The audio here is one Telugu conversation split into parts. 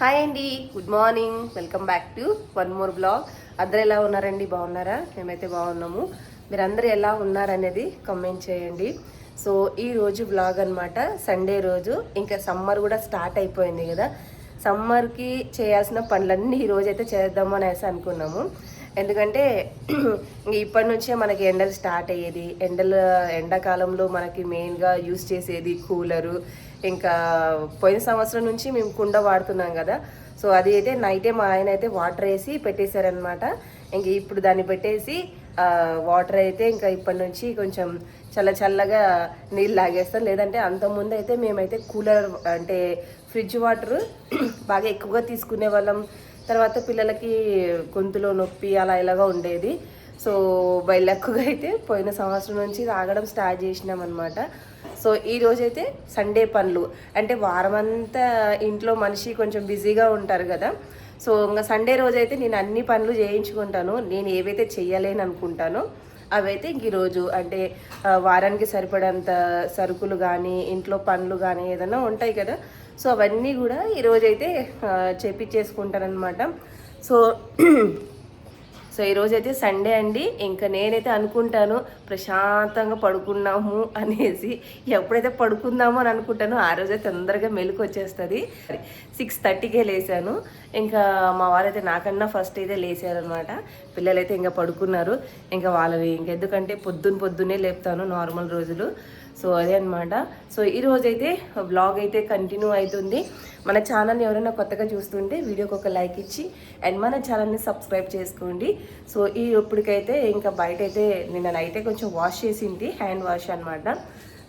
హాయ్ అండి good morning welcome back to one more blog అందరూ ఎలా ఉన్నారండి? బాగున్నారా? మేమైతే బాగున్నాము. మీరందరూ ఎలా ఉన్నారనేది కమెంట్ చేయండి. సో ఈ రోజు బ్లాగ్ అన్నమాట. సండే రోజు. ఇంకా సమ్మర్ కూడా స్టార్ట్ అయిపోయింది కదా. సమ్మర్కి చేయాల్సిన పనులన్నీ ఈ అయితే చేద్దాము అనేసి అనుకున్నాము. ఎందుకంటే ఇప్పటి నుంచే మనకి ఎండలు స్టార్ట్ అయ్యేది. ఎండలు ఎండాకాలంలో మనకి మెయిన్గా యూస్ చేసేది కూలరు ఇంకా పోయిన సంవత్సరం నుంచి మేము కుండ వాడుతున్నాం కదా. సో అది అయితే నైటే మా ఆయన అయితే వాటర్ వేసి పెట్టేశారనమాట ఇంక ఇప్పుడు దాన్ని పెట్టేసి వాటర్ అయితే ఇంకా ఇప్పటి నుంచి కొంచెం చల్ల చల్లగా నీళ్ళు లాగేస్తాం. లేదంటే అంతకుముందు అయితే మేమైతే కూలర్ అంటే ఫ్రిడ్జ్ వాటర్ బాగా ఎక్కువగా తీసుకునే వాళ్ళం. తర్వాత పిల్లలకి గొంతులో నొప్పి అలా ఇలాగా ఉండేది. సో బై లక్కుగా అయితే పోయిన సంవత్సరం నుంచి తాగడం స్టార్ట్ చేసినాం అనమాట సో ఈ రోజైతే సండే పనులు. అంటే వారమంతా ఇంట్లో మనిషి కొంచెం బిజీగా ఉంటారు కదా. సో ఇంకా సండే రోజైతే నేను అన్ని పనులు చేయించుకుంటాను. నేను ఏవైతే చేయలేను అనుకుంటానో అవైతే ఈరోజు అంటే వారానికి సరిపడంత సరుకులు కానీ ఇంట్లో పనులు కానీ ఏదైనా ఉంటాయి కదా. సో అవన్నీ కూడా ఈరోజైతే చేపించేసుకుంటానమాట సో సో ఈరోజు అయితే సండే అండి. ఇంకా నేనైతే అనుకుంటాను ప్రశాంతంగా పడుకున్నాము అనేసి. ఎప్పుడైతే పడుకుందాము అని అనుకుంటానో ఆ రోజే తొందరగా మెలకు వచ్చేస్తుంది సిక్స్ థర్టీకే లేచాను ఇంకా మా వాళ్ళైతే నాకన్నా ఫస్ట్ అయితే లేచారనమాట పిల్లలైతే ఇంకా పడుకున్నారు. ఇంకా వాళ్ళవి ఇంకెందుకంటే పొద్దున్న పొద్దున్నే లేపుతాను నార్మల్ రోజులు. సో అదే అనమాట సో ఈ రోజైతే బ్లాగ్ అయితే కంటిన్యూ అవుతుంది మన ఛానల్ని ఎవరైనా కొత్తగా చూస్తుంటే వీడియోకి ఒక లైక్ ఇచ్చి అండ్ మన ఛానల్ని సబ్స్క్రైబ్ చేసుకోండి. సో ఈ ఇప్పటికైతే ఇంకా బయట అయితే నిన్న నైటే కొంచెం వాష్ చేసింది హ్యాండ్ వాష్ అనమాట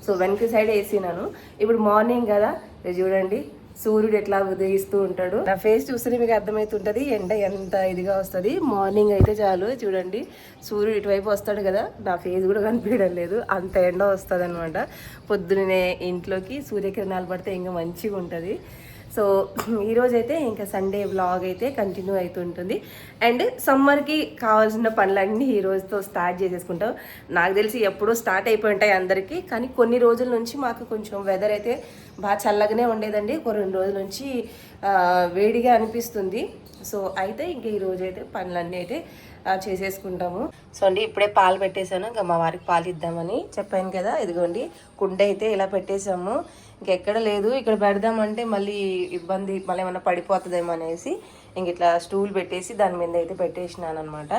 సో వెనక సైడ్ వేసినాను. ఇప్పుడు మార్నింగ్ కదా చూడండి. సూర్యుడు ఎట్లా ఉదయిస్తూ ఉంటాడు. నా ఫేస్ చూస్తే మీకు అర్థమవుతుంటుంది ఎండ ఎంత ఇదిగా వస్తుంది. మార్నింగ్ అయితే చాలు చూడండి. సూర్యుడు ఇటువైపు వస్తాడు కదా నా ఫేస్ కూడా కనిపించడం లేదు. అంత ఎండ వస్తుంది అనమాట పొద్దున్నే ఇంట్లోకి సూర్యకిరణాలు పడితే ఇంకా మంచిగా ఉంటుంది సో ఈరోజైతే ఇంకా సండే వ్లాగ్ అయితే కంటిన్యూ అవుతుంటుంది అండ్ సమ్మర్కి కావాల్సిన పనులన్నీ ఈ రోజుతో స్టార్ట్ చేసేసుకుంటాం. నాకు తెలిసి ఎప్పుడూ స్టార్ట్ అయిపోయి ఉంటాయి అందరికీ కానీ కొన్ని రోజుల నుంచి మాకు కొంచెం వెదర్ అయితే బాగా చల్లగానే ఉండేదండి. ఒక రెండు రోజుల నుంచి వేడిగా అనిపిస్తుంది. సో అయితే ఇంక ఈ పనులన్నీ అయితే చేసేసుకుంటాము. సో అండి ఇప్పుడే పాలు పెట్టేశాను. ఇంకా మా వారికి పాలు ఇద్దామని చెప్పాను కదా ఇదిగోండి కుండ అయితే ఇలా పెట్టేశాము. ఇంకెక్కడ లేదు ఇక్కడ పెడదామంటే మళ్ళీ ఇబ్బంది మళ్ళీ ఏమైనా పడిపోతుందేమో అనేసి ఇంక ఇట్లా స్టూల్ పెట్టేసి దాని మీద అయితే పెట్టేసినాను అనమాట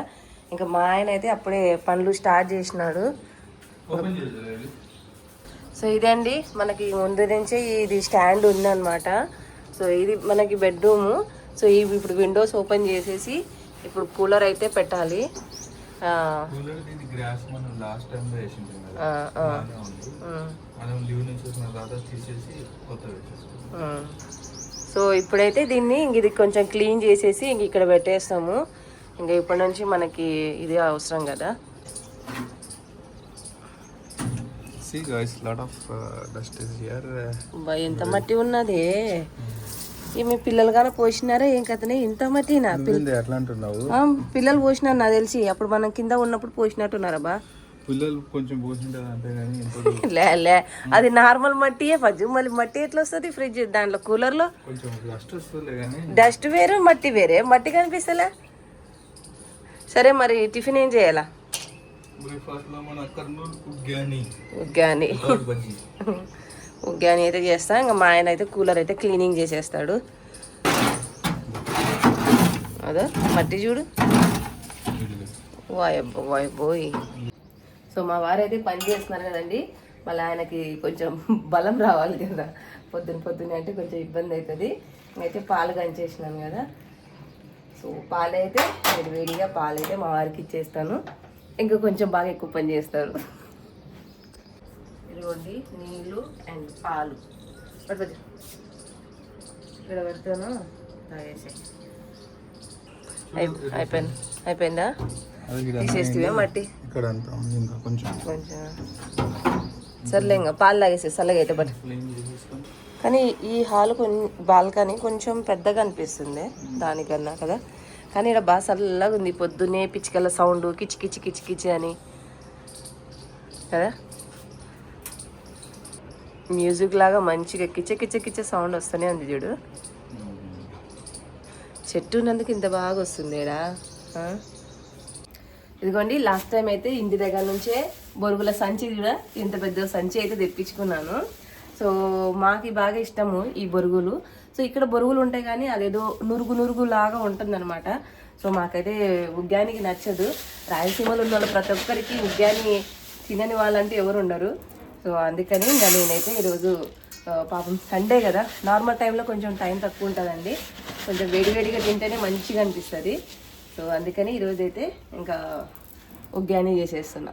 ఇంకా మా ఆయన అయితే అప్పుడే పనులు స్టార్ట్ చేసినాడు. సో ఇదండి మనకి ముందు నుంచే ఇది స్టాండ్ ఉందన్నమాట. సో ఇది మనకి బెడ్రూము. సో ఇవి ఇప్పుడు విండోస్ ఓపెన్ చేసేసి ఇప్పుడు కూలర్ అయితే పెట్టాలి. సో ఇప్పుడైతే దీన్ని ఇంక ఇది కొంచెం క్లీన్ చేసేసి ఇంక ఇక్కడ పెట్టేస్తాము. ఇంకా ఇప్పటి నుంచి మనకి ఇది అవసరం కదా. See guys lot of dust is here అబ్బా, ఎంత మట్టి ఉన్నది. ఈ మీ పిల్లలు కానీ పోసినారా? ఏం కథనే? ఇంత అంటున్నావు? ఆ, పిల్లలు పోసినారు నాకు తెలిసి. అప్పుడు మనం కింద ఉన్నప్పుడు పోసినట్టున్నారబ్బా పిల్లలు కొంచెం లే లే. అది నార్మల్ మట్టియే ఫజ్ మళ్ళీ మట్టి ఎట్లా వస్తుంది ఫ్రిడ్జ్? దాంట్లో కూలర్లో? కొంచెం డస్ట్ వేరు మట్టి వేరే. మట్టి కనిపిస్తలే. సరే మరి టిఫిన్ ఏం చేయాలా? లో ఉగ్గాని. ఉగ్గాని అయితే చేస్తా. ఇంకా మా ఆయన అయితే కూలర్ అయితే క్లీనింగ్ చేసేస్తాడు. అదో మట్టి చూడు. వాయబ్బో వాయబోయ్ సో మా వారు అయితే పని చేస్తున్నారు కదండి. మళ్ళీ ఆయనకి కొంచెం బలం రావాలి కదా. పొద్దున పొద్దున్న అంటే కొంచెం ఇబ్బంది అవుతుంది. అయితే పాలు కంచేసినాను కదా. సో పాలు అయితే వేడి వేడిగా పాలు అయితే మా వారికి ఇచ్చేస్తాను. ఇంకా కొంచెం బాగా ఎక్కువ పని చేస్తారు. ఇదిగోండి నీళ్ళు అండ్ పాలు. పట్టుకోవచ్చు ఇక్కడ పెడతాను. తాగేసి అయిపోయింది. అయిపోయిందా? తీసేస్తే మట్టి? ఇక్కడ ఇంకా కొంచెం. కొంచెం. సర్లే ఇంకా పాలు తాగేసి చల్లగా అయితే బట్ కానీ ఈ హాల్ కొన్ని బాల్కనీ కొంచెం పెద్దగా అనిపిస్తుంది దానికన్నా కదా. కానీ ఇక్కడ బాగా చల్లగా ఉంది. పొద్దున్నే పిచ్చికల సౌండ్ కిచి కిచి కిచి కిచి అని. కదా? మ్యూజిక్ లాగా మంచిగా కిచ కిచ కిచ సౌండ్ వస్తూనే ఉంది చూడు. చెట్టు ఉన్నందుకు ఇంత బాగా వస్తుందేడా ఇదిగోండి లాస్ట్ టైం అయితే ఇంటి దగ్గర నుంచే బొరుగుల సంచి కూడా ఇంత పెద్ద సంచి అయితే తెప్పించుకున్నాను. సో మాకు బాగా ఇష్టము ఈ బొరుగులు. సో ఇక్కడ బొరుగులు ఉంటాయి కానీ అదేదో నురుగు నురుగు లాగా ఉంటుందన్నమాట. సో మాకైతే ఉగ్గానికి నచ్చదు. రాయలసీమలో ఉన్న వాళ్ళు ప్రతి ఒక్కరికి ఉగ్గాని తినని వాళ్ళంటే ఎవరు ఉండరు. సో అందుకని ఇంకా నేనైతే ఈరోజు పాపం సండే కదా. నార్మల్ టైంలో కొంచెం టైం తక్కువ ఉంటుందండి. కొంచెం వేడివేడిగా తింటేనే మంచిగా అనిపిస్తుంది. సో అందుకని ఈరోజు అయితే ఇంకా ఉగ్గాని చేసేస్తున్నా.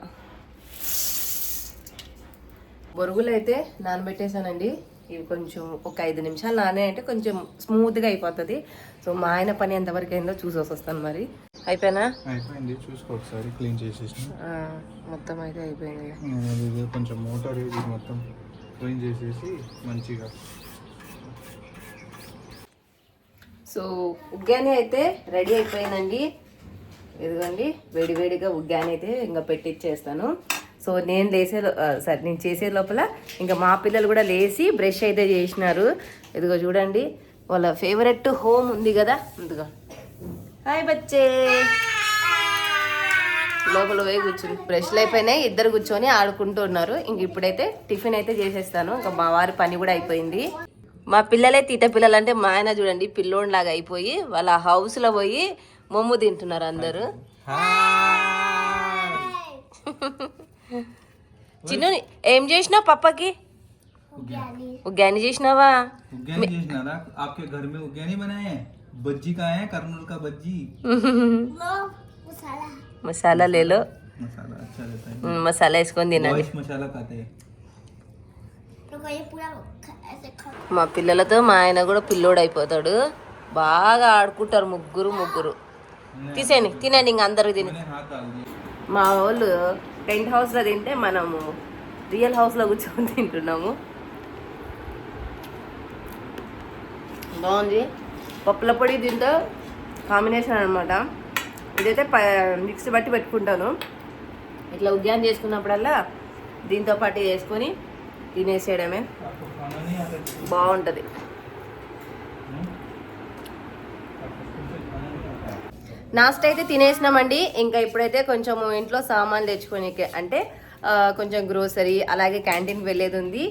బొరుగులు అయితే నానబెట్టేసానండి ఇవి కొంచెం ఒక ఐదు నిమిషాలు నానే అంటే కొంచెం స్మూత్గా అయిపోతుంది. సో మా ఆయన పని ఎంతవరకు అయిందో చూసి వస్తాను మరి. అయిపోయినా? అయిపోయింది. చూసుకో ఒకసారి క్లీన్ చేసేసిన. ఆ, మొత్తం అయితే అయిపోయింది కొంచెం మోటార్ ఇది మొత్తం క్లీన్ చేసేసి మంచిగా. సో ఉగ్గాని అయితే రెడీ అయిపోయిందండి. ఇదిగోండి వేడివేడిగా ఉగ్గాని అయితే ఇంకా పెట్టిచ్చేస్తాను. సో నేను లేసే సరే నేను చేసే లోపల ఇంకా మా పిల్లలు కూడా లేచి బ్రష్ అయితే చేసినారు. ఇదిగో చూడండి వాళ్ళ ఫేవరెట్ హోమ్ ఉంది కదా ఇదిగో హాయ్ బచ్చే. లోపల పోయి కూర్చుని బ్రష్లు అయిపోయినాయి ఇద్దరు కూర్చొని ఆడుకుంటూ ఉన్నారు. ఇంక ఇప్పుడైతే టిఫిన్ అయితే చేసేస్తాను. ఇంకా మా వారి పని కూడా అయిపోయింది. మా పిల్లలే తీట పిల్లలు అంటే మా ఆయన చూడండి పిల్లోని లాగా అయిపోయి వాళ్ళ హౌస్లో పోయి మొమ్ము తింటున్నారు అందరూ. చిన్ను ఏం చేసినావు పప్పకి ఉగ్గాని చేసినావా उग्यानी చేసినారా आपके घर में उग्यानी बनाए हैं बज्जी का है करनूल का बज्जी మసాలా లేలో मसाला अच्छा रहता है ఉమ్, మసాలా వేసుకొని తినండి बॉयज मसाला खाते हैं మా పిల్లలతో మా ఆయన కూడా పిల్లోడు అయిపోతాడు బాగా ఆడుకుంటారు ముగ్గురు ముగ్గురు తీసేయండి తినండి ఇంక అందరూ తిని मैंने हाथ डाल दिया మా వాళ్ళు టెంట్ హౌస్లో తింటే మనము రియల్ హౌస్లో కూర్చొని తింటున్నాము. బాగుంది. పప్పుల పొడి దీంతో కాంబినేషన్ అనమాట ఇదైతే మిక్స్ బట్టి పెట్టుకుంటాను. ఇట్లా ఉద్యాన్ చేసుకున్నప్పుడల్లా దీంతో పాటు వేసుకొని తినేసేయడమే. బాగుంటుంది. నాస్ట్ అయితే తినేసినామండి. ఇంకా ఇప్పుడైతే కొంచెం ఇంట్లో సామాన్లు తెచ్చుకోనికి అంటే కొంచెం గ్రోసరీ అలాగే క్యాంటీన్కి వెళ్ళేది ఉంది.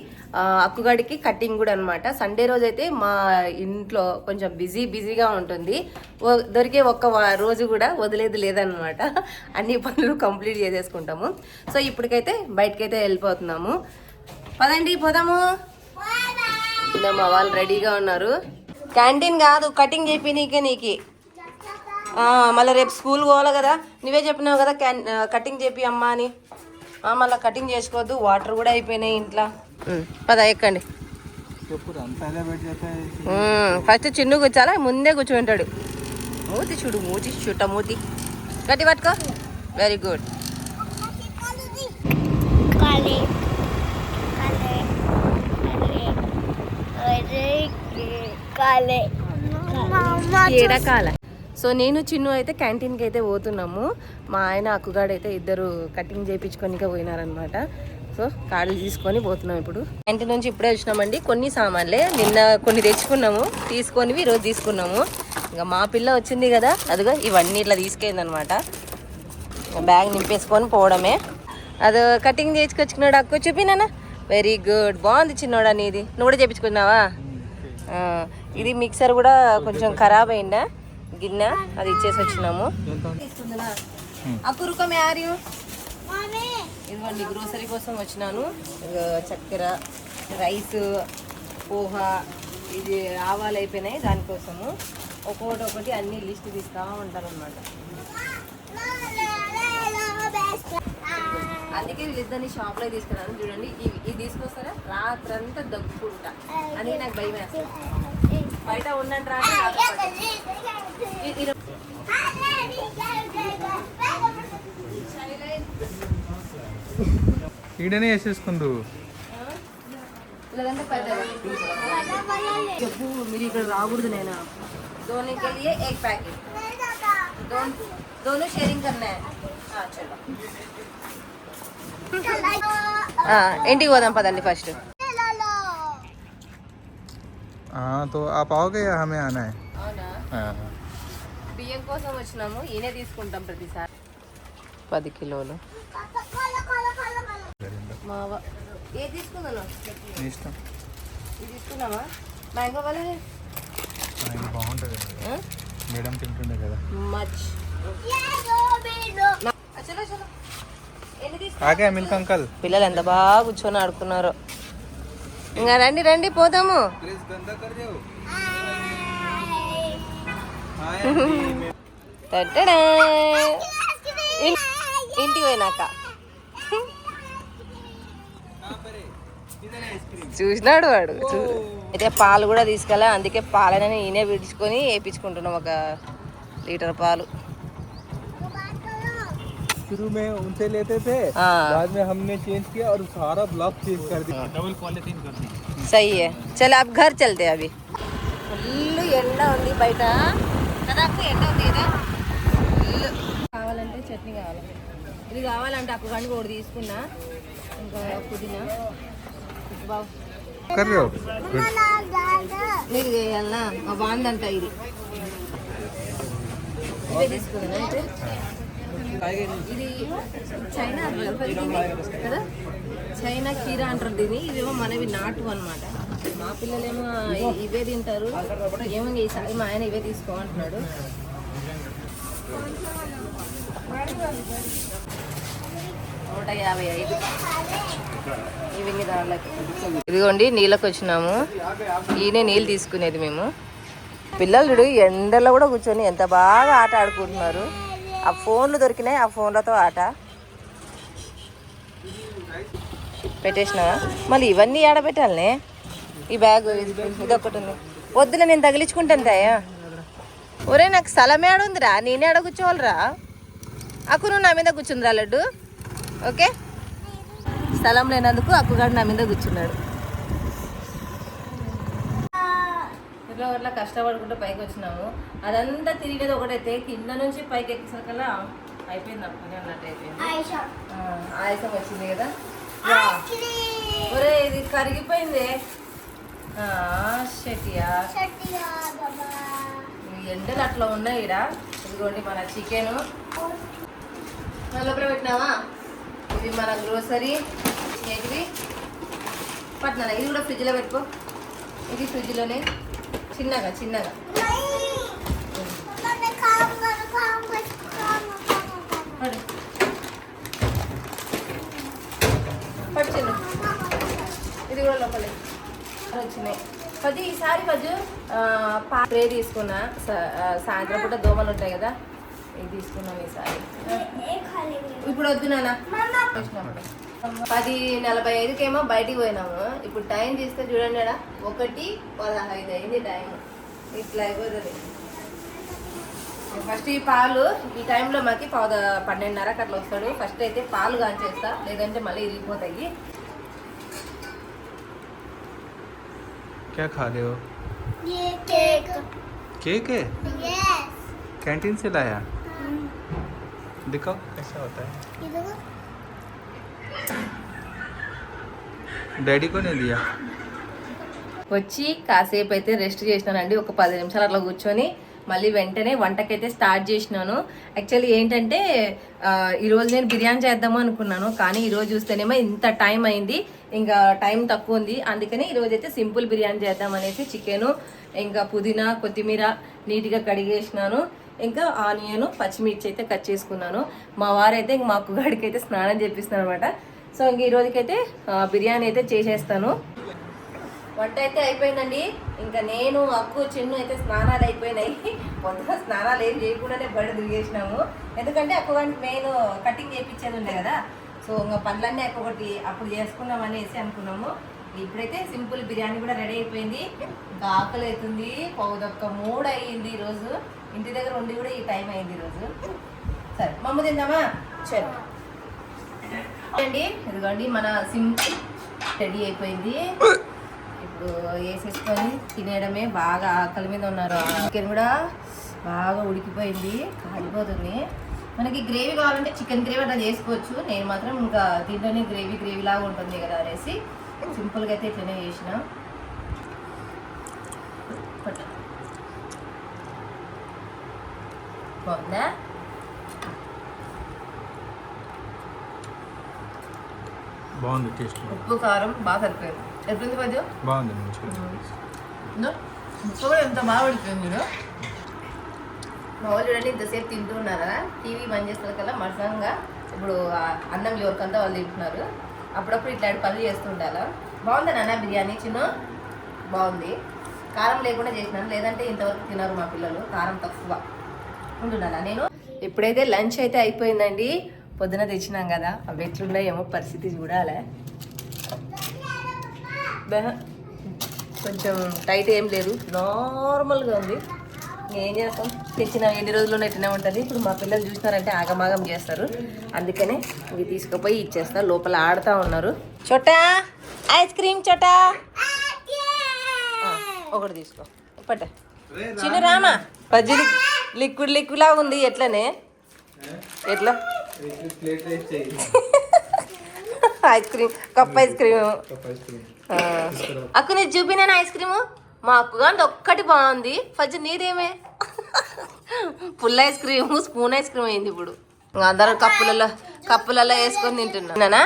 అక్కుగాడికి కటింగ్ కూడా అనమాట సండే రోజు అయితే మా ఇంట్లో కొంచెం బిజీ బిజీగా ఉంటుంది. దొరికే ఒక్క రోజు కూడా వదిలేది లేదనమాట అన్ని పనులు కంప్లీట్ చేసేసుకుంటాము. సో ఇప్పటికైతే బయటకైతే వెళ్ళిపోతున్నాము. పదండి పోదాము. మా వాళ్ళు రెడీగా ఉన్నారు. క్యాంటీన్ కాదు కటింగ్ చెప్పి నీకే నీకు. మళ్ళీ రేపు స్కూల్ పోవాలి కదా. నువ్వే చెప్పినావు కదా క్యాన్ కటింగ్ చెప్పి అమ్మ అని. మళ్ళీ కటింగ్ చేసుకోవద్దు. వాటర్ కూడా అయిపోయినాయి ఇంట్లో. పద ఎక్కండి. ఫస్ట్ చిన్ను కూర్చోాలా ముందే కూర్చుంటాడు మూతి చూడు మూతి చుట్ట మూతి. గట్టి పట్టుకో. వెరీ గుడ్ కాలే కాలే కాలే? సో నేను చిన్ను అయితే క్యాంటీన్కి అయితే పోతున్నాము. మా ఆయన అక్కుగాడు అయితే ఇద్దరు కటింగ్ చేయించుకొని పోయినారనమాట సో కార్డులు తీసుకొని పోతున్నాం ఇప్పుడు. క్యాంటీన్ నుంచి ఇప్పుడే వచ్చినామండి. కొన్ని సామాన్లే. నిన్న కొన్ని తెచ్చుకున్నాము. తీసుకొని ఈరోజు తీసుకున్నాము. ఇంకా మా పిల్ల వచ్చింది కదా. అదిగో ఇవన్నీ ఇట్లా తీసుకెళ్ళింది అనమాట బ్యాగ్ నింపేసుకొని పోవడమే. అది కటింగ్ చేసుకొచ్చుకున్నాడు అక్కు. చూపినా వెరీ గుడ్ బాగుంది చిన్నోడా నీది. నువ్వు కూడా చేపించుకున్నావా? ఆ, ఇది మిక్సర్ కూడా కొంచెం ఖరాబ్ అయిందా? గిన్నె అది ఇచ్చేసి వచ్చినాము. మ్యారియు Mami. ఇదిగోండి గ్రోసరీ కోసం వచ్చినాను. చక్కెర రైస్ పోహా ఇది ఆవాలు అయిపోయినాయి దానికోసము. ఒక్కొక్కటి ఒకటి అన్ని లిస్ట్ తీస్తా ఉంటారు అనమాట అందుకే వీళ్ళిద్దరిని షాప్లో తీసుకున్నాను. చూడండి ఇవి ఇది తీసుకొస్తారా? రాత్రంతా దగ్గుకుంటా. అందుకే నాకు భయం వేస్తుంది బయట ఉండండి రా అంటే రాత్రి ఇ- ఇర- ఈడనే వేసేసుకుందు లేదంటే పెద్దగా చెప్పు మీరు ఇక్కడ రాకూడదు నేను दोनों के लिए एक पैकेट दोन, दोनों शेयरिंग करना है हाँ, चलो ఆ, ఇంటికి పోదాం పదండి ఫస్ట్ हाँ तो आप आओगे या हमें आना है అవునా हाँ బియ్యం కోసం వచ్చినాము ఈయనే తీసుకుంటాం ప్రతిసారి పది కిలోలు మా వ- ఏ తీసుకున్నాను నీ ఇష్టం ఇది తీసుకున్నావా మ్యాంగో వల్ల ఆ, ఇది బాగుంటుంది కదా మేడం తింటుండే కదా మచ్ చలో చలో ఎన్ని తీసుకు ఆగే మిల్క్ అంకల్ పిల్లలు ఎంత బాగా కూర్చొని ఆడుకున్నారో ఇంకా రండి రండి పోదాము. ఇంటికి పోయినాక. చూసినాడు వాడు అయితే పాలు కూడా తీసుకెళ్ళా అందుకే పాలనని ఈయనే విడుచుకొని వేయించుకుంటున్నాం ఒక లీటర్ పాలు. शुरू में उनसे लेते थे हाँ। बाद में हमने चेंज किया और सारा ब्लॉक चेंज कर दिया डबल पॉलिथीन कर दी సై చల్ అబ్ ఘర్ చల్తే అవి ఫుల్ ఎండ ఉంది బయట కదా అక్క ఎండ ఉంది కదా ఫుల్ కావాలంటే చట్నీ కావాలి ఇది కావాలంటే అప్పు కండి ఒకటి తీసుకున్నా ఇంకా పుదీనా బాగు कर रहे हो నీకు చేయాలనా మా బాగుందంట ఇది ఇవే తీసుకున్నా అయితే ఇది చైనా కదా చైనా కీరా అంటారు దీన్ని. ఇవేమో మనవి నాటు అనమాట మా పిల్లలేమో ఇవే తింటారు. ఏమో ఈసారి మా ఆయన ఇవే తీసుకోమంటున్నాడు. నూట యాభై ఐదు. ఇదిగోండి నీళ్ళకి వచ్చినాము. ఈయనే నీళ్ళు తీసుకునేది మేము. పిల్లలు ఎండలో కూడా కూర్చొని ఎంత బాగా ఆట ఆడుకుంటున్నారు. ఆ ఫోన్లు దొరికినాయి ఆ ఫోన్లతో ఆట. పెట్టేసినావా? మళ్ళీ ఇవన్నీ ఆడబెట్టాలనే ఈ బ్యాగ్ ఇది ఒకటి ఉంది. పొద్దున నేను తగిలించుకుంటాను తాయా? ఒరే నాకు స్థలం ఉందిరా? నేనే ఆడ కూర్చోవాలిరా. అక్కు నువ్వు నా మీద కూర్చుందిరా లడ్డు. ఓకే? స్థలం లేనందుకు అక్కుగాడు నా మీద కూర్చున్నాడు. ఇట్లా ఇట్లా కష్టపడుకుంటూ పైకి వచ్చినాము. అదంతా తిరిగేది ఒకటైతే కింద నుంచి పైకి ఎక్కేసరికల్లా అయిపోయింది అప్పుడు అన్నట్టు అయిపోయింది. ఆయాసం వచ్చింది కదా. ఒరే ఇది కరిగిపోయింది. షటియా. ఎండలు అట్లా ఉన్నాయి ఈడ ఇదిగోండి మన చికెన్. లోపల పెట్టినావా? ఇది మన గ్రోసరీ. ఏంటిది పట్టినా ఇది కూడా ఫ్రిడ్జ్లో పెట్టుకో. ఇది ఫ్రిడ్జ్లోనే. చిన్నగా చిన్నగా. పడు. పట్టు చిన్న. ఇది కూడా లోపలే. వచ్చినాయి పది ఈసారి పద్దు పా స్ప్రే తీసుకున్నా సాయంత్రం పూట దోమలు ఉంటాయి కదా ఇది తీసుకున్నాను ఈసారి ఇప్పుడు వద్దు నాన్న. పది నలభై ఐదుకేమో బయటికి పోయినాము ఇప్పుడు టైం తీస్తే చూడండి ఆడ ఒకటి పదహైదు అయింది టైం ఇట్లా అయిపోతుంది ఫస్ట్ ఈ పాలు ఈ టైంలో మాకి పద పన్నెండున్నరకు అట్లా వస్తాడు ఫస్ట్ అయితే పాలు కాంచేస్తా లేదంటే మళ్ళీ ఇరిగిపోతాయి क्या खा रहे हो ये केक केक है यस कैंटीन से लाया दिखाओ कैसा होता है డాడీ కొనేదియా వచ్చి కాసేపు అయితే రెస్ట్ చేసినానండి. ఒక పది నిమిషాలు అట్లా కూర్చొని మళ్ళీ వెంటనే వంటకైతే స్టార్ట్ చేసినాను. యాక్చువల్లీ ఏంటంటే ఈరోజు నేను బిర్యానీ చేద్దాము అనుకున్నాను కానీ ఈరోజు చూస్తేనేమో ఇంత టైం అయింది. ఇంకా టైం తక్కువ ఉంది. అందుకని ఈరోజు అయితే సింపుల్ బిర్యానీ చేద్దామనేసి చికెను ఇంకా పుదీనా కొత్తిమీర నీట్గా కడిగేసినాను. ఇంకా ఆనియన్ పచ్చిమిర్చి అయితే కట్ చేసుకున్నాను. మా వారైతే ఇంక మా అక్కగాడికి అయితే స్నానం చేపిస్తాను అనమాట సో ఇంక ఈ రోజుకైతే బిర్యానీ అయితే చేసేస్తాను. వంట అయితే అయిపోయిందండి. ఇంకా నేను అక్కు చిన్ను అయితే స్నానాలు అయిపోయినాయి. పొద్దున స్నానాలు ఏం చేయకుండానే బయట తిరిగేసినాము. ఎందుకంటే అక్కు మెయిన్ కటింగ్ చేయించేది ఉండే కదా. సో ఇంకా పనులన్నీ ఒక్కొక్కటి అప్పుడు చేసుకుందాం అనేసి అనుకున్నాము. ఇప్పుడైతే సింపుల్ బిర్యానీ కూడా రెడీ అయిపోయింది. ఇంకా ఆకలి అవుతుంది పౌదొక్క మూడు అయ్యింది ఈరోజు. ఇంటి దగ్గర ఉండి కూడా ఈ టైం అయింది ఈరోజు. సరే మమ్మ తిందామా? సరే. అండి ఇదిగోండి మన సింపుల్ రెడీ అయిపోయింది. ఇప్పుడు వేసేసుకొని తినేయడమే బాగా ఆకలి మీద ఉన్నారు. చికెన్ కూడా బాగా ఉడికిపోయింది కాలిపోతుంది. మనకి గ్రేవీ కావాలంటే చికెన్ గ్రేవీ అట్లా చేసుకోవచ్చు. నేను మాత్రం ఇంకా దీంట్లోనే గ్రేవీ గ్రేవీ లాగా ఉంటుంది కదా అనేసి. సింపుల్గా అయితే ఇట్లనే చేసిన. బాగుందా? బాగుంది టేస్ట్ ఉప్పు కారం బాగా సరిపోయింది. ఎప్పుడు మధ్య? బాగుంది ముక్క కూడా ఎంత బాగా ఉడికింది చూడు. మా వాళ్ళు చూడండి ఇంతసేపు తింటూ ఉన్నారా టీవీ బంద్ చేస్తారు కల్లా మరసంగా ఇప్పుడు అన్నం ఎవరికంతా వాళ్ళు తింటున్నారు. అప్పుడప్పుడు ఇట్లాంటి పనులు చేస్తూ బాగుందా బాగుంది నాన్న బిర్యానీ? చిన్న? బాగుంది. కారం లేకుండా చేసినాను. లేదంటే ఇంతవరకు తినరు మా పిల్లలు. కారం తక్కువ. ఉంటున్నానా నేను ఇప్పుడైతే లంచ్ అయితే అయిపోయిందండి. పొద్దున తెచ్చినాం కదా. అవి ఎట్లున్నాయేమో పరిస్థితి చూడాలి. కొంచెం టైట్ ఏం లేదు. నార్మల్గా ఉంది. ఏం చేస్తాం? తెచ్చిన ఎన్ని రోజులు నెట్టినే ఉంటుంది. ఇప్పుడు మా పిల్లలు చూసినారంటే ఆగమాగం చేస్తారు. అందుకనే ఇవి తీసుకుపోయి ఇచ్చేస్తా. లోపల ఆడుతూ ఉన్నారు. చోటా! ఐస్ క్రీమ్ చోటా! ఒకటి తీసుకో. ఇప్పట చిన్న రామా! పజ్జి లిక్విడ్ లాగా ఉంది. ఎట్లనే? ఎట్లా? Ice cream cup ice cream. అక్కడ చూపినాను ఐస్ క్రీము? మా అక్క ఒక్కటి బాగుంది. First నీదేమే? Full ice cream spoon ice cream అయింది ఇప్పుడు. అందరూ కప్పులలో కప్పులలో వేసుకొని తింటున్నానా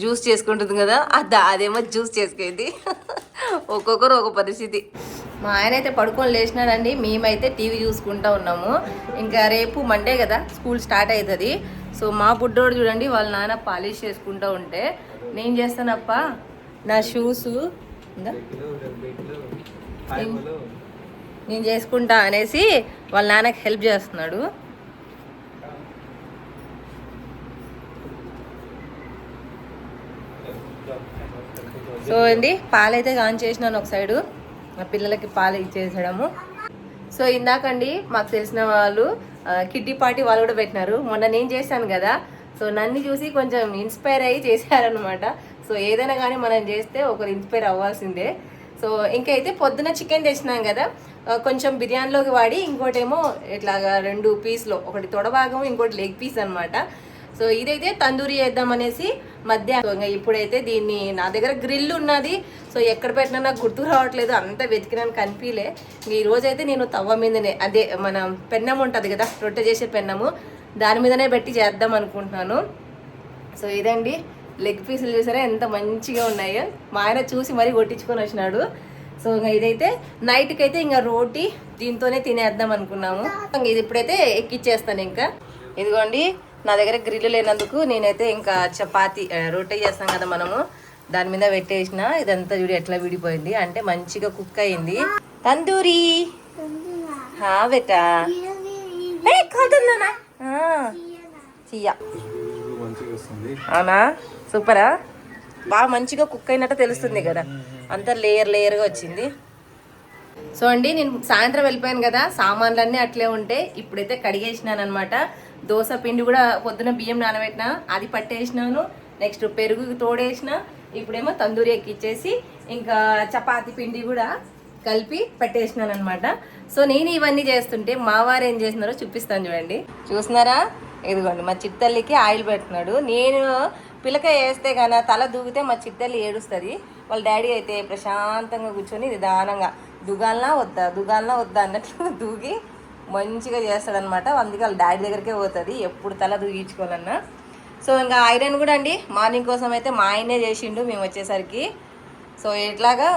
జ్యూస్ చేసుకుంటుంది కదా? అదా అదేమో జ్యూస్ చేసుకుంది. ఒక్కొక్కరు ఒక పరిస్థితి. మా ఆయన అయితే పడుకొని లేచినాడండి. మేమైతే టీవీ చూసుకుంటా ఉన్నాము. ఇంకా రేపు మండే కదా స్కూల్ స్టార్ట్ అవుతుంది సో మా బుడ్డోడు చూడండి వాళ్ళ నాన్న పాలిష్ చేసుకుంటూ ఉంటే. నేను చేస్తానప్ప? నా షూస్ నేను చేసుకుంటా అనేసి వాళ్ళ నాన్నకి హెల్ప్ చేస్తున్నాడు. సో అండి పాలైతే ఆన్ చేసినాను ఒక సైడు మా పిల్లలకి పాలు ఇచ్చేసడము సో ఇందాకండి మాకు తెలిసిన వాళ్ళు కిడ్డీ పార్టీ వాళ్ళు కూడా పెట్టినారు. మొన్న నేను చేశాను కదా. సో నన్ను చూసి కొంచెం ఇన్స్పైర్ అయ్యి చేశారనమాట సో ఏదైనా కానీ మనం చేస్తే ఒకరు ఇన్స్పైర్ అవ్వాల్సిందే. సో ఇంకైతే పొద్దున చికెన్ తెచ్చినాం కదా కొంచెం బిర్యానీలోకి వాడి ఇంకోటేమో ఇట్లాగా రెండు పీస్లో ఒకటి తొడభాగం ఇంకోటి లెగ్ పీస్ అనమాట సో ఇదైతే తందూరి చేద్దాం అనేసి మధ్య ఇంకా ఇప్పుడైతే దీన్ని నా దగ్గర గ్రిల్ ఉన్నది. సో ఎక్కడ పెట్టినా నాకు గుర్తు రావట్లేదు అంత వెతికినాను కనిపించలే ఇంక ఈ రోజైతే నేను తవ్వ మీదనే అదే మన పెన్నం ఉంటుంది కదా రొట్టె చేసే పెన్నము దాని మీదనే పెట్టి చేద్దాం అనుకుంటున్నాను. సో ఇదండి. లెగ్ పీసులు చూసారా? ఎంత మంచిగా ఉన్నాయో. మా ఆయన చూసి మరీ కొట్టించుకొని వచ్చినాడు. సో ఇంకా ఇదైతే నైట్కి అయితే ఇంకా రోటీ దీంతోనే తినేద్దాం అనుకున్నాము. ఇంక ఇది ఇప్పుడైతే ఎక్కిచ్చేస్తాను ఇంకా. ఇదిగోండి నా దగ్గర గ్రిల్ లేనందుకు నేనైతే ఇంకా చపాతి ఆ, రొట్టె చేస్తాం కదా మనము. దాని మీద పెట్టేసిన. ఇదంతా చూడు ఎట్లా విడిపోయింది. అంటే మంచిగా కుక్ అయింది. తందూరి! హా బెటా అవునా? సూపరా? బాగా మంచిగా కుక్ అయినట్టు తెలుస్తుంది కదా. అంతా లేయర్ లేయర్గా వచ్చింది. సో అండి నేను సాయంత్రం వెళ్ళిపోయాను కదా. సామాన్లన్నీ అట్లే ఉంటే ఇప్పుడైతే కడిగేసినాను అనమాట దోశ పిండి కూడా పొద్దున బియ్యం నానబెట్టిన అది పట్టేసినాను. నెక్స్ట్ పెరుగు తోడేసిన ఇప్పుడేమో తందూరి ఎక్కిచ్చేసి ఇంకా చపాతి పిండి కూడా కలిపి పెట్టేసినాను అనమాట సో నేను ఇవన్నీ చేస్తుంటే మా వారు ఏం చేస్తున్నారో చూపిస్తాను చూడండి. చూస్తున్నారా? ఇదిగోండి మా చిత్తల్లికి ఆయిల్ పెడుతున్నాడు. నేను పిలక వేస్తే కానీ తల దూకితే మా చిత్తల్లి ఏడుస్తుంది. వాళ్ళ డాడీ అయితే ప్రశాంతంగా కూర్చొని నిదానంగా దుగాలనా వద్దా? దుగాలనా వద్దా? అన్నట్లు దూకి మంచిగా చేస్తాడనమాట అందుకే వాళ్ళ డాడీ దగ్గరికే పోతుంది. ఎప్పుడు తల దూగించుకోవాలన్నా సో ఇంకా ఐరన్ కూడా అండి. మార్నింగ్ కోసం అయితే మా ఆయనే చేసిండు. మేము వచ్చేసరికి. సో ఇట్లాగా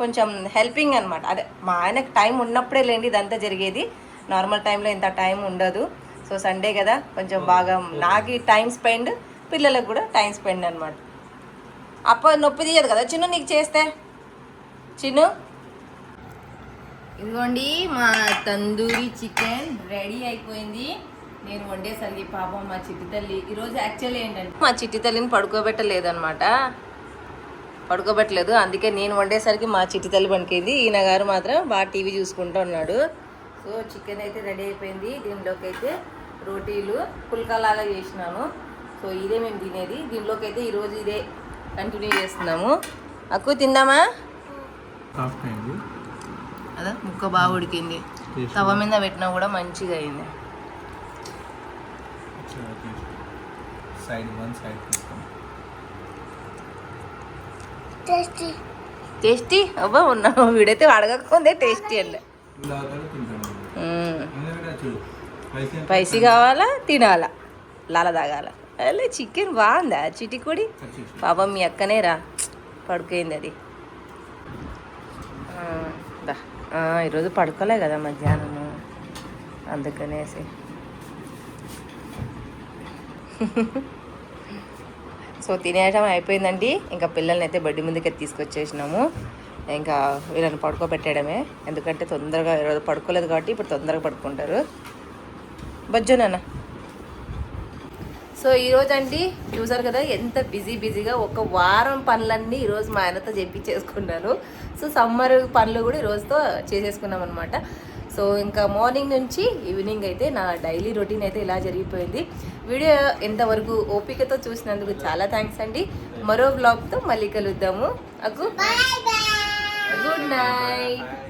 కొంచెం హెల్పింగ్ అనమాట అదే మా ఆయనకు టైం ఉన్నప్పుడే లేండి ఇదంతా జరిగేది. నార్మల్ టైంలో ఇంత టైం ఉండదు. సో సండే కదా కొంచెం బాగా నాకు టైం స్పెండ్ పిల్లలకు కూడా టైం స్పెండ్ అనమాట అప్ప నొప్పి తీయదు కదా. చిన్ను నీకు చేస్తే? చిన్ను? ఇదిగోండి మా తందూరి చికెన్ రెడీ అయిపోయింది. నేను వండేసరికి పాపం మా చిట్టి తల్లి ఈరోజు యాక్చువల్లీ ఏంటంటే మా చిట్టి తల్లిని పడుకోబెట్టలేదు అనమాట పడుకోబెట్టలేదు. అందుకే నేను వండేసరికి మా చిట్టి తల్లి పనికింది ఈయన గారు మాత్రం బాగా టీవీ చూసుకుంటూ ఉన్నాడు. సో చికెన్ అయితే రెడీ అయిపోయింది. దీనిలోకి అయితే రోటీలు పుల్కాలాగా చేసినాను. సో ఇదే మేము తినేది. దీనిలోకి అయితే ఈరోజు ఇదే కంటిన్యూ చేస్తున్నాము. అక్కు తిందామా? అదా ముక్క బాగా ఉడికింది. తవ మీద పెట్టినా కూడా మంచిగా అయింది. టేస్టీ. టేస్టీ? అబ్బా ఉన్నాము వీడైతే అడగకపోతే టేస్టీ అండి పైసీ కావాలా? తినాలా? లాల తాగాల? అలా చికెన్ బాగుందా చిటికుడి పాపం మీ అక్కనే రా. పడుకైంది అది ఈరోజు పడుకోలే కదా మధ్యాహ్నము. అందుకనేసి. సో తినేయటం అయిపోయిందండి. ఇంకా పిల్లల్ని అయితే బడ్డి ముందుకే తీసుకొచ్చేసినాము. ఇంకా వీళ్ళని పడుకోబెట్టడమే. ఎందుకంటే తొందరగా ఈరోజు పడుకోలేదు కాబట్టి ఇప్పుడు తొందరగా పడుకుంటారు. బజ్జోనాన్న సో ఈరోజు అండి చూసారు కదా ఎంత బిజీ బిజీగా ఒక వారం పనులన్నీ ఈరోజు మా ఆయనతో చేసుకున్నాను సో సమ్మర్ పనులు కూడా ఈరోజుతో చేసేసుకున్నాం అనమాట సో ఇంకా మార్నింగ్ నుంచి ఈవినింగ్ అయితే నా డైలీ రొటీన్ అయితే ఇలా జరిగిపోయింది. వీడియో ఎంతవరకు ఓపికతో చూసినందుకు చాలా థ్యాంక్స్ అండి. మరో బ్లాగ్తో మళ్ళీ కలుద్దాము. అకు. Good night.